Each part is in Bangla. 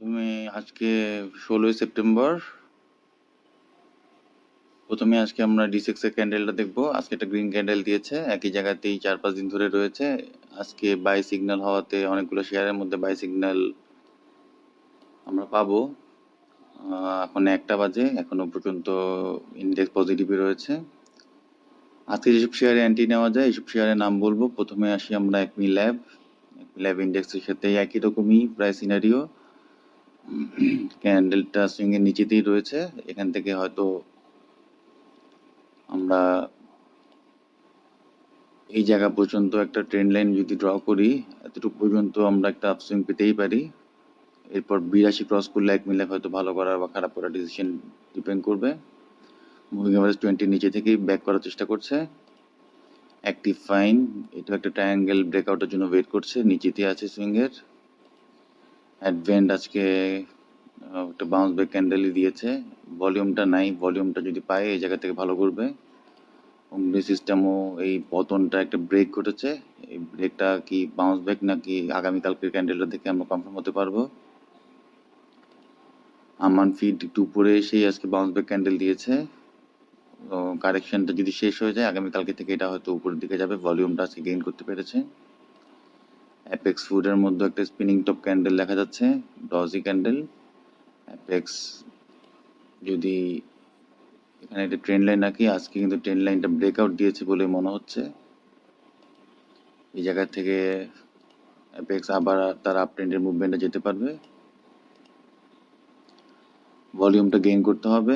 প্রথমে আজকে ষোলোই সেপ্টেম্বর। প্রথমে আজকে আমরা ডিসেক্স এর ক্যান্ডেলটা দেখব। আজকে একটা গ্রিন ক্যান্ডেল দিয়েছে। একই জায়গাতেই চার পাঁচ দিন ধরে রয়েছে। আজকে বাই সিগন্যাল হওয়াতে অনেকগুলো শেয়ারের মধ্যে বাই সিগন্যাল আমরা পাবো। এখন একটা বাজে। এখনও পর্যন্ত ইন্ডেক্স পজিটিভই রয়েছে। আজকে যেসব শেয়ারে অ্যান্টি নেওয়া যায় এইসব শেয়ারের নাম বলব। প্রথমে আসি আমরা একমি ল্যাব ল্যাব ইন্ডেক্সের সাথে একই রকমই প্রায় সিনারিও ক্যান্ডেলটা সুইং এর নিচেতেই রয়েছে। এখান থেকে হয়তো আমরা এই জায়গা পর্যন্ত একটা ট্রেন লাইন যদি ড্র করি, এতটুকু পর্যন্ত আমরা একটা আপসুইং পেতেই পারি। এরপর বিরাশি ক্রস করলে এক মিলে হয়তো ভালো করার বা খারাপ করার ডিসিশন ডিপেন্ড করবে। মুভিং এভারেজ টোয়েন্টির নিচে থেকেই ব্যাক করার চেষ্টা করছে। অ্যাক্টিভ ফাইন এটা একটা ট্রায়াঙ্গেল ব্রেকআউটের জন্য ওয়েট করছে। নিচেতে আছে সুইং এর অ্যাডভেন্ট আজকে একটা বাউন্স ব্যাক ক্যান্ডেলই দিয়েছে। ভলিউমটা নাই ভলিউমটা যদি পায়, এই জায়গা থেকে ভালো করবে অগ্নি সিস্টেমও এই পতনটা একটা ব্রেক ঘটেছে। এই ব্রেকটা কি বাউন্স ব্যাক নাকি আগামীকালকের ক্যান্ডেলটা দেখে আমরা কনফার্ম হতে পারব। আমান ফিড একটু উপরে এসেই আজকে বাউন্স ব্যাক ক্যান্ডেল দিয়েছে। কারেকশনটা যদি শেষ হয়ে যায় আগামীকালকে থেকে এটা হয়তো উপরের দিকে যাবে। ভলিউমটা আজকে গেইন করতে পেরেছে। অ্যাপেক্স ফুডের মধ্যে একটা স্পিনিং টপ ক্যান্ডেল দেখা যাচ্ছে ডজি ক্যান্ডেল অ্যাপেক্স যদি এখানে একটা ট্রেন লাইন রাখি, আজকে কিন্তু ট্রেন লাইনটা ব্রেকআউট দিয়েছে বলে মনে হচ্ছে। এই জায়গা থেকে অ্যাপেক্স আবার তার আপ ট্রেন্ডের মুভমেন্টে যেতে পারবে। ভলিউমটা গেইন করতে হবে।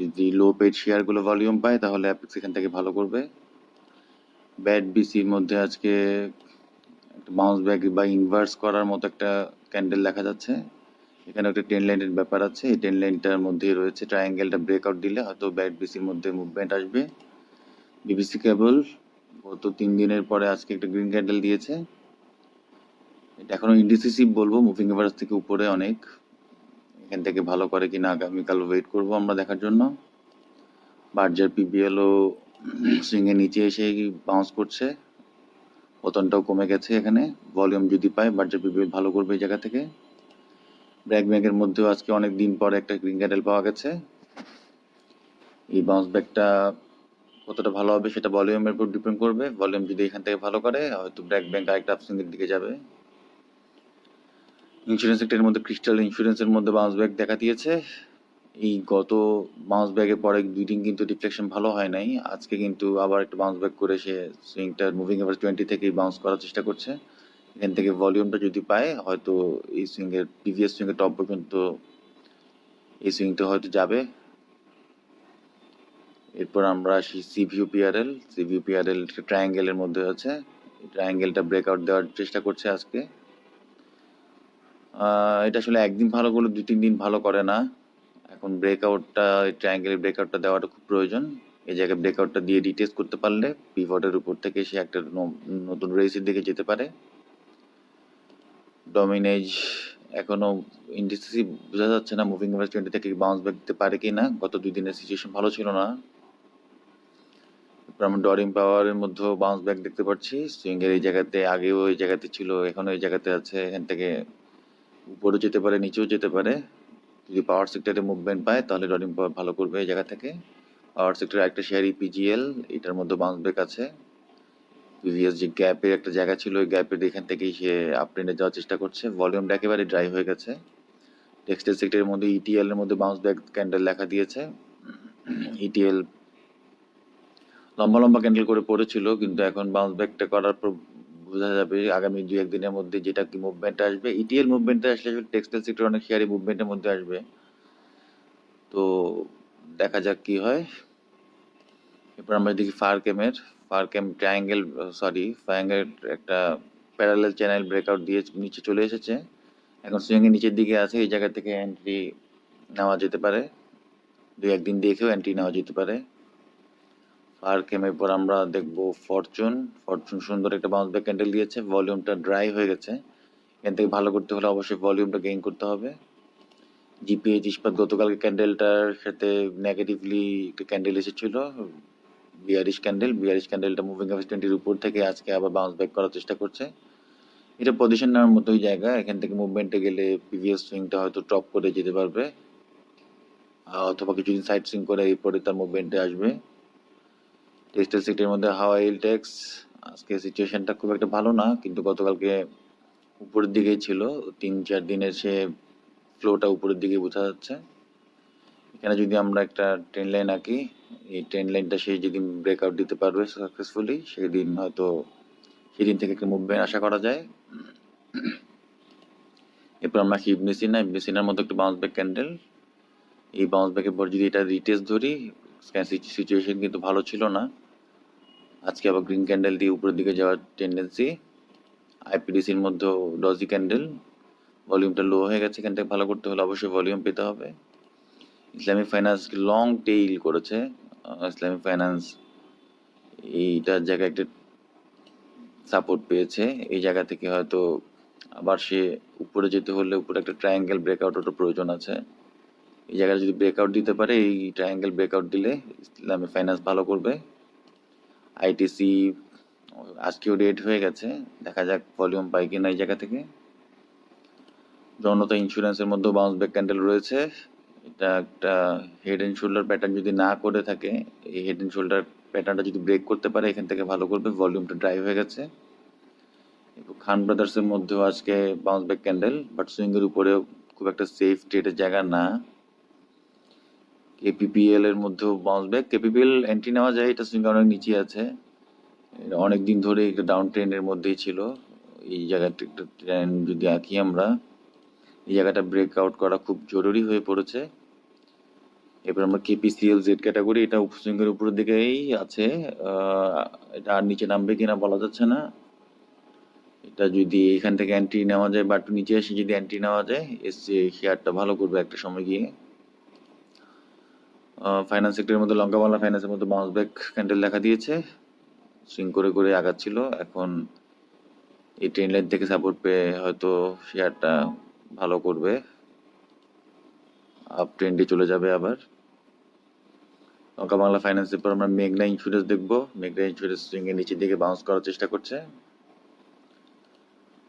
যদি লো পেড শেয়ারগুলো ভলিউম পায়, তাহলে অ্যাপেক্স এখান থেকে ভালো করবে। ব্যাড বিসির মধ্যে আজকে বাউন্স ব্যাক বা ইনভার্স করার মতো একটা ক্যান্ডেল দেখা যাচ্ছে। এখানে একটা টেন লাইনের ব্যাপার আছে। এই টেন লাইনটার মধ্যে রয়েছে ট্রায়াঙ্গেলটা ব্রেকআউট দিলে হয়তো ব্যাড বিসির মধ্যে মুভমেন্ট আসবে। বিবিসি কেবল গত তিন দিনের পরে আজকে একটা গ্রিন ক্যান্ডেল দিয়েছে। এটা এখনও ইন্ডিসিসিভ বলব মুভিং এভারেজ থেকে উপরে অনেক। এখান থেকে ভালো করে কিনা আগামীকাল ওয়েট করব আমরা দেখার জন্য। বার্জার পিবিএলও সুইং এর নিচে এসে বাউন্স করছে। পতনটাও কমে গেছে এখানে। ভলিউম যদি পায় বার্জার পিবিএল ভালো করবে এই জায়গা থেকে। ব্র্যাক ব্যাগের মধ্যেও আজকে অনেক দিন পরে একটা গ্রিন ক্যান্ডেল পাওয়া গেছে। এই বাউন্স ব্যাকটা কতটা ভালো হবে সেটা ভলিউমের উপর ডিপেন্ড করবে। ভলিউম যদি এখান থেকে ভালো করে, হয়তো ব্র্যাক ব্যাংক আরেকটা আপসুইং এর দিকে যাবে। ইন্স্যুরেন্স সেক্টরের মধ্যে ক্রিস্টাল ইন্স্যুরেন্সের মধ্যে বাউন্স ব্যাক দেখা দিয়েছে। এই গত বাউন্স ব্যাকের পরে দুই দিন কিন্তু রিফ্লেকশন ভালো হয় নাই। আজকে কিন্তু আবার একটা বাউন্স ব্যাক করে সে সুইংটা মুভিং এভারেজ টোয়েন্টি থেকে বাউন্স করার চেষ্টা করছে। এখান থেকে ভলিউমটা যদি পায়, হয়তো এই সুইং এর প্রিভিয়াস সুইং এর টপ পর্যন্ত এই সুইংটা হয়তো যাবে। এরপর আমরা আসি সিভিউ পিআরএল সিভিউ পিআরএল ট্রায়াঙ্গেলের মধ্যে আছে। ট্রায়াঙ্গেলটা ব্রেকআউট দেওয়ার চেষ্টা করছে আজকে। এটা আসলে একদিন ভালো করলে দুই তিন দিন ভালো করে না। এখন ব্রেকআউটটা ট্রায়াঙ্গেলের ব্রেকআউটটা দেওয়াটা খুব প্রয়োজন। এই জায়গায় ব্রেকআউটটা দিয়ে রিটেস্ট করতে পারলে পিভটের উপর থেকে সে একটা নতুন রেসের দিকে যেতে পারে। ডমিনেজ এখনও ইন্ডিসিসি বোঝা যাচ্ছে না মুভিং এভারেজ টোয়েন্টি থেকে বাউন্স ব্যাক দিতে পারে কি না গত দুই দিনের সিচুয়েশন ভালো ছিল না। এরপর আমরা ডরিং পাওয়ারের মধ্যেও বাউন্স ব্যাক দেখতে পাচ্ছি। সুইং এর এই জায়গাতে, আগেও এই জায়গাতে ছিল, এখনও এই জায়গাতে আছে। এখান থেকে উপরেও যেতে পারে, নিচেও যেতে পারে। যদি পাওয়ার সেক্টরে মুভমেন্ট পায়, তাহলে ডরিং পাওয়ার ভালো করবে এই জায়গা থেকে। পাওয়ার সেক্টরে একটা শেয়ার ইপিজিএল এটার মধ্যে বাউন্স ব্যাক আছে। প্রিভিয়াস যে গ্যাপের একটা জায়গা ছিল, ওই গ্যাপের এখান থেকেই সে আপট্রেন্ডে যাওয়ার চেষ্টা করছে। ভলিউমটা একেবারে ড্রাই হয়ে গেছে। টেক্সটাইল সেক্টরের মধ্যে ইটিএল এর মধ্যে বাউন্স ব্যাক ক্যান্ডেল লেখা দিয়েছে। ইটিএল লম্বা লম্বা ক্যান্ডেল করে পড়েছিল, কিন্তু এখন বাউন্স ব্যাকটা করার বোঝা যাবে আগামী দুই একদিনের মধ্যে যেটা কি মুভমেন্ট আসবে। ইটিএল মুভমেন্টে আসলে টেক্সটাইল সেক্টর অনেক শেয়ারই মুভমেন্টের মধ্যে আসবে। তো দেখা যাক কি হয়। এরপর আমরা দেখি ফারকেমের ফারকেম ট্রায়াঙ্গেল সরি ফায়াঙ্গেল একটা প্যারালেল চ্যানেল ব্রেকআউট দিয়ে নিচে চলে এসেছে। এখন সুইং এর নিচের দিকে আছে, এই জায়গা থেকে এন্ট্রি নেওয়া যেতে পারে। দু একদিন দেখেও এন্ট্রি নেওয়া যেতে পারে। ফারকেমের পর আমরা দেখব ফরচুন ফরচুন সুন্দর একটা বাউন্স ব্যাক ক্যান্ডেল দিয়েছে। ভলিউমটা ড্রাই হয়ে গেছে। এখান থেকে ভালো করতে হলে অবশ্যই ভলিউমটা গেইন করতে হবে। জিপিএইচ ইস্পাত, গতকালকে ক্যান্ডেলটার সাথে নেগেটিভলি একটা ক্যান্ডেল এসেছিল। বিয়ারিশ ক্যান্ডেল বিয়ারিশ ক্যান্ডেলটা মুভিং এভারেজ টোয়েন্টির উপর থেকে আজকে আবার বাউন্স ব্যাক করার চেষ্টা করছে। এটা পজিশন নেওয়ার মতোই জায়গা। এখান থেকে মুভমেন্টে গেলে প্রিভিয়াস সুইংটা হয়তো টপ করে যেতে পারবে। অথবা কিছুদিন সাইড সুইং করে এরপরে তার মুভমেন্টে আসবে। টেক্সটাইল সিটির মধ্যে হাওয়া ট্যাক্স আজকে সিচুয়েশনটা খুব একটা ভালো না, কিন্তু গতকালকে উপরের দিকেই ছিল। তিন, চার দিনের সে ফ্লোটা উপরের দিকে বোঝা যাচ্ছে। এখানে যদি আমরা একটা ট্রেন লাইন আঁকি, এই ট্রেন লাইনটা সে যেদিন ব্রেকআউট দিতে পারবে সাকসেসফুলি সেদিন হয়তো সেদিন থেকে একটা মুভমেন্ট আশা করা যায়। এরপর আমরা ইবনে সিনা ইবনে সিনার মতো একটু বাউন্স ব্যাক ক্যান্ডেল এই বাউন্স ব্যাকের পর যদি এটা রিটেস্ট ধরি সিচুয়েশন কিন্তু ভালো ছিল না। আজকে আবার গ্রিন ক্যান্ডেল দিয়ে উপরের দিকে যাওয়ার টেন্ডেন্সি আইপিডিসির মধ্যেও ডজি ক্যান্ডেল ভলিউমটা লো হয়ে গেছে, এখান থেকে ভালো করতে হলে অবশ্যই ভলিউম পেতে হবে। ইসলামিক ফাইন্যান্স লং টেইল করেছে। ইসলামিক ফাইন্যান্স এইটার জায়গায় একটা সাপোর্ট পেয়েছে। এই জায়গা থেকে হয়তো আবার সে উপরে যেতে হলে উপরে একটা ট্রায়াঙ্গেল ব্রেকআউটেরও প্রয়োজন আছে। এই জায়গায় যদি ব্রেকআউট দিতে পারে, এই ট্রায়াঙ্গেল ব্রেকআউট দিলে ইসলামী ফাইন্যান্স ভালো করবে। আইটিসি আজকেও রেড হয়ে গেছে, দেখা যাক ভলিউম পাই কিনা এই জায়গা থেকে। জনতা ইন্স্যুরেন্সের মধ্যে বাউন্স ব্যাক ক্যান্ডেল রয়েছে। এটা একটা হেড এন্ড শোল্ডার প্যাটার্ন যদি না করে থাকে, এই হেড এন্ড শোল্ডার প্যাটার্নটা যদি ব্রেক করতে পারে, এখান থেকে ভালো করবে ভলিউমটা ড্রাই হয়ে গেছে। খান ব্রাদার্সের মধ্যেও আজকে bounce back candle but swing এর উপরেও খুব একটা সেফ ট্রেডের জায়গা না। কেপিপিএল এর মধ্যেও বাউন্স ব্যাক কেপিপিএল এন্ট্রি নেওয়া যায়, এটা সুইং অনেক নিচে আছে। অনেক দিন ধরে একটা ডাউন ট্রেন্ডের মধ্যেই ছিল। এই জায়গাটা একটা ট্রেন্ড যদি আঁকি আমরা, এই জায়গাটা ব্রেকআউট করা খুব জরুরি হয়ে পড়েছে। এবার আমরা কেপিসিএল জেড ক্যাটাগরি এটা উপসুইংয়ের উপরের দিকেই আছে। এটা আর নিচে নামবে কিনা বলা যাচ্ছে না। এটা যদি এখান থেকে এন্ট্রি নেওয়া যায় বা একটু নিচে এসে যদি এন্ট্রি নেওয়া যায়, এসে শেয়ারটা ভালো করবে একটা সময় গিয়ে। ফাইন্যান্স সেক্টরের মধ্যে লঙ্কা বাংলা ফাইন্যান্সের মধ্যে বাউন্স ব্যাক ক্যান্ডেল দেখা দিয়েছে। সুইং করে করে আগাচ্ছিল। এখন এই ট্রেন লাইন থেকে সাপোর্ট পেয়ে হয়তো শেয়ারটা ভালো করবে। আপ ট্রেন্ডে চলে যাবে আবার। লঙ্কা বাংলা ফাইন্যান্সের পর আমরা মেঘনা ইন্স্যুরেন্স দেখব। মেঘনা ইন্স্যুরেন্স সুইং এর নিচের দিকে বাউন্স করার চেষ্টা করছে।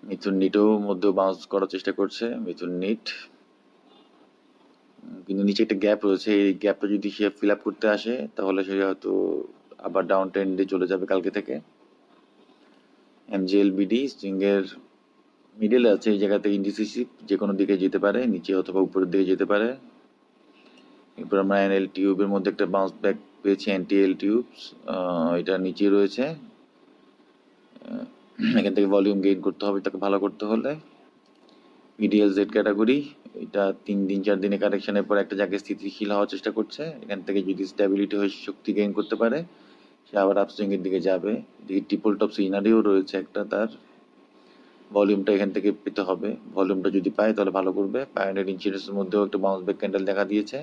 মিথুন নিটও মধ্যেও বাউন্স করার চেষ্টা করছে। মিথুন নিট কিন্তু নিচে একটা গ্যাপ রয়েছে। এই গ্যাপটা যদি সে ফিল আপ করতে আসে, তাহলে সে হয়তো আবার ডাউন ট্রেন্ডে চলে যাবে কালকে থেকে। এমজিএল বিডি সুইং এর মিডলে আছে, এই জায়গাতে ইন্ডিসিসি যে কোনো দিকে যেতে পারে, নিচে অথবা উপরের দিকে যেতে পারে। এরপর আমরা এনএল টিউবের মধ্যে একটা বাউন্স ব্যাক পেয়েছি এনটিএল টিউবস এটা নিচে রয়েছে। এখান থেকে ভলিউম গেইন করতে হবে তাকে ভালো করতে হলে। ইডিএল জেড ক্যাটাগরি এটা তিন দিন, চার দিনে কারেকশনের পর একটা জায়গায় স্থিতিশীল হওয়ার চেষ্টা করছে, এখান থেকে যদি স্ট্যাবিলিটি হয়ে শক্তি গেইন করতে পারে, সে আবার আপসুইং এর দিকে যাবে। ট্রিপল টপ সিনারিও রয়েছে একটা, তার ভলিউমটা এখান থেকে পেতে হবে। ভলিউমটা যদি পায় তাহলে ভালো করবে। পায়োনিয়ার ইন্স্যুরেন্সের মধ্যেও একটা বাউন্স ব্যাক ক্যান্ডেল দেখা দিয়েছে।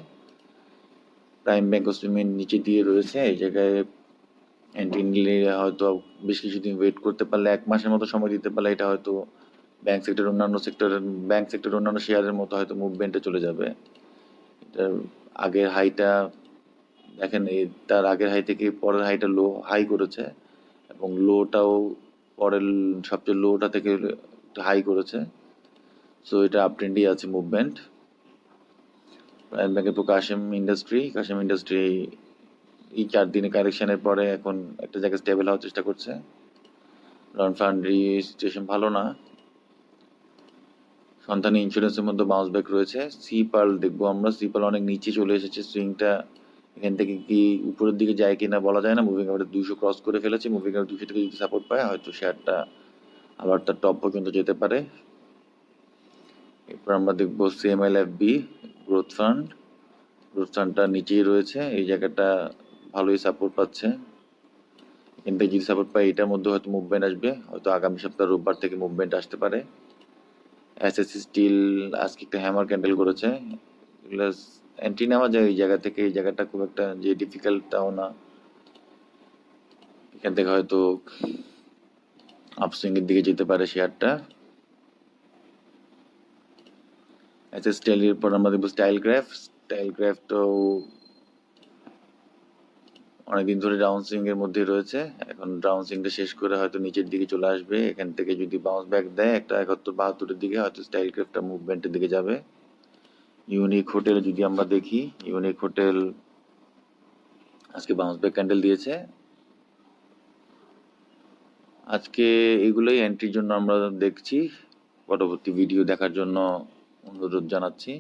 প্রাইম ব্যাংক অফ সিমেন্ট নিচে দিয়ে রয়েছে। এই জায়গায় এন্ট্রি নিলে হয়তো বেশ কিছুদিন ওয়েট করতে পারলে, এক মাসের মতো সময় দিতে পারলে, এটা হয়তো ব্যাংক সেক্টর অন্যান্য সেক্টরের ব্যাংক সেক্টর অন্যান্য শেয়ারের মতো হয়তো মুভমেন্টে চলে যাবে। এটার আগের হাইটা দেখেন এই তার আগের হাই থেকে পরের হাইটা লো হাই করেছে এবং লোটাও পরের সবচেয়ে লোটা থেকে হাই করেছে। সো এটা আপ ট্রেন্ডই আছে মুভমেন্ট প্রাইম ব্যাংকের পর কাশিম ইন্ডাস্ট্রি কাশিম ইন্ডাস্ট্রি এই চার দিনে কারেকশনের পরে এখন একটা জায়গায় স্টেবল হওয়ার চেষ্টা করছে। লন ফান্ড্রি সিচুয়েশন ভালো না। সন্তানী ইন্স্যুরেন্সের মধ্যে বাউন্স ব্যাক রয়েছে। সি পার্ল দেখব আমরা। সি পার্ল অনেক নিচে চলে এসেছে। সুইংটা এখান থেকে কি উপরের দিকে যায় কিনা বলা যায় না। মুভিং অ্যাভারেজ দুশো ক্রস করে ফেলেছে। মুভিং অ্যাভারেজ দুশো থেকে যদি সাপোর্ট পায়, হয়তো শেয়ারটা আবার তার টপ পর্যন্ত যেতে পারে। এরপর আমরা দেখব CML F B growth fund growth ফান্ডটা নিচেই রয়েছে। এই জায়গাটা ভালোই সাপোর্ট পাচ্ছে। এখান থেকে যদি সাপোর্ট পায়, এটার মধ্যে হয়তো মুভমেন্ট আসবে। হয়তো আগামী সপ্তাহ রোববার থেকে মুভমেন্ট আসতে পারে। এসএসসি স্টিল আজকে একটা হ্যামার ক্যান্ডেল করেছে এগুলো এন্ট্রি নেওয়া যায় এই জায়গা থেকে, এই জায়গাটা খুব একটা যে ডিফিকাল্ট তাও না। এখান থেকে হয়তো আপসুইং এর দিকে যেতে পারে শেয়ারটা আচ্ছা স্টাইল এর পর আমরা দেখব স্টাইল গ্রাফ স্টাইল গ্রাফ তো অনেকদিন ধরে ডাউন সুইং এর মধ্যে রয়েছে। এখন ডাউন সুইংটা শেষ করে হয়তো নিচের দিকে চলে আসবে। এখান থেকে যদি বাউন্স ব্যাক দেয়, একটা একাত্তর বাহাত্তরের দিকে হয়তো স্টাইল ক্রেফটটা মুভমেন্টের দিকে যাবে। ইউনিক হোটেল যদি আমরা দেখি ইউনিক হোটেল আজকে বাউন্স ব্যাক ক্যান্ডেল দিয়েছে। আজকে এগুলোই এন্ট্রির জন্য আমরা দেখছি। পরবর্তী ভিডিও দেখার জন্য অনুরোধ জানাচ্ছি।